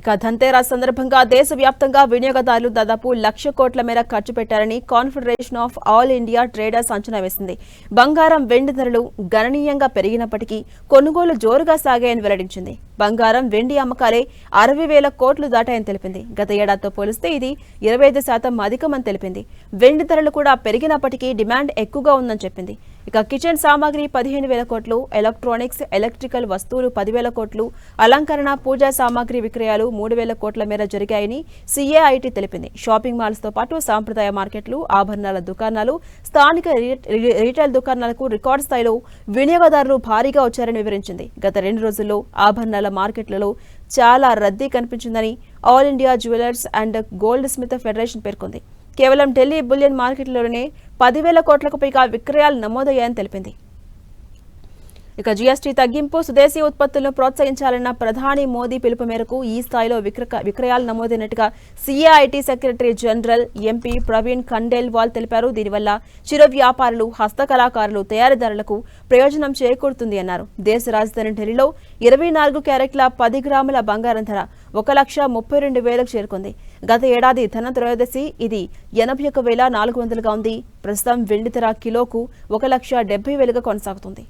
ఇక ధన్తేరాస్ సందర్భంగా దేశవ్యాప్తంగా వినియోగదారులు దాదాపు లక్ష కోట్ల మేర ఖర్చు పెట్టారని confederation of all India traders అంచనా వేసింది. బంగారం వెండి ధరలు గణనీయంగా పెరిగినప్పటికీ కొనుగోలు జోరుగా సాగాయని వెల్లడించింది. బంగారం వెండి అమ్మకాలే అరవై వేల కోట్లు దాటాయని తెలిపింది. గత ఏడాదితో పోలిస్తే ఇది ఇరవై ఐదు శాతం అధికమని తెలిపింది. వెండి ధరలు కూడా పెరిగినప్పటికీ డిమాండ్ ఎక్కువగా ఉందని చెప్పింది. ఇక కిచెన్ సామాగ్రి పదిహేను వేల కోట్లు ఎలక్ట్రానిక్స్ ఎలక్ట్రికల్ వస్తువులు పదివేల కోట్లు అలంకరణ పూజా సామాగ్రి విక్రయాలు మూడు వేల కోట్ల మేర జరిగాయని సిఏఐటి తెలిపింది. షాపింగ్ మాల్స్తో పాటు సాంప్రదాయ మార్కెట్లు ఆభరణాల దుకాణాలు స్థానిక రీటైల్ దుకాణాలకు రికార్డు స్థాయిలో వినియోగదారులు భారీగా వచ్చారని వివరించింది. గత రెండు రోజుల్లో ఆభరణాల మార్కెట్లలో చాలా రద్దీ కనిపించిందని all India jewellers and gold smith federation పేర్కొంది. కేవలం ఢిల్లీ బులియన్ మార్కెట్లోనే పదివేల కోట్లకు పైగా విక్రయాలు నమోదయ్యాయని తెలిపింది. ఇక జీఎస్టీ తగ్గింపు స్వదేశీ ఉత్పత్తులను ప్రోత్సహించాలన్న ప్రధాని మోదీ పిలుపు మేరకు ఈ స్థాయిలో విక్రక విక్రయాలు నమోదైనట్టుగా CAIT secretary general MP Praveen Khandelwal తెలిపారు. దీనివల్ల చిరు వ్యాపారులు హస్తకళాకారులు తయారీదారులకు ప్రయోజనం చేకూరుతుంది అన్నారు. దేశ రాజధాని ఢిల్లీలో ఇరవై నాలుగు క్యారెట్ల పది గ్రాముల బంగారం ధర ఒక లక్ష ముప్పై రెండు వేలకు చేరుకుంది. గత ఏడాది ధన త్రయోదశి ఇది ఎనభై ఒక వేల నాలుగు వందలుగా ఉంది. ప్రస్తుతం వెండి ధర కిలోకు ఒక లక్ష డెబ్బై వేలుగా కొనసాగుతుంది.